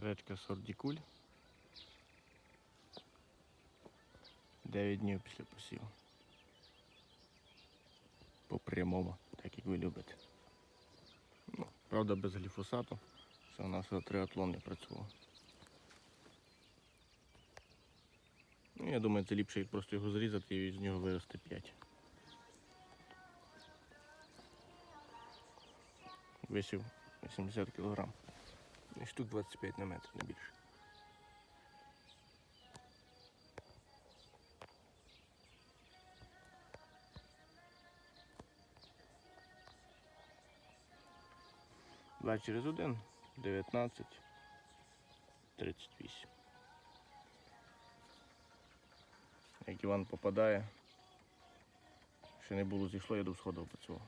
Гречка сордікуль. 9 днів після посіву. По прямому, так як ви любите. Ну, правда, без гліфосату. Це у нас триатлон не працював. Ну, я думаю, це ліпше як просто його зрізати і з нього вирости 5. Висів 80 кг. Штук 25 на метр, не більше. Два через один, 19, 38. Як Іван попадає, ще не було зійшло, я до сходу працював.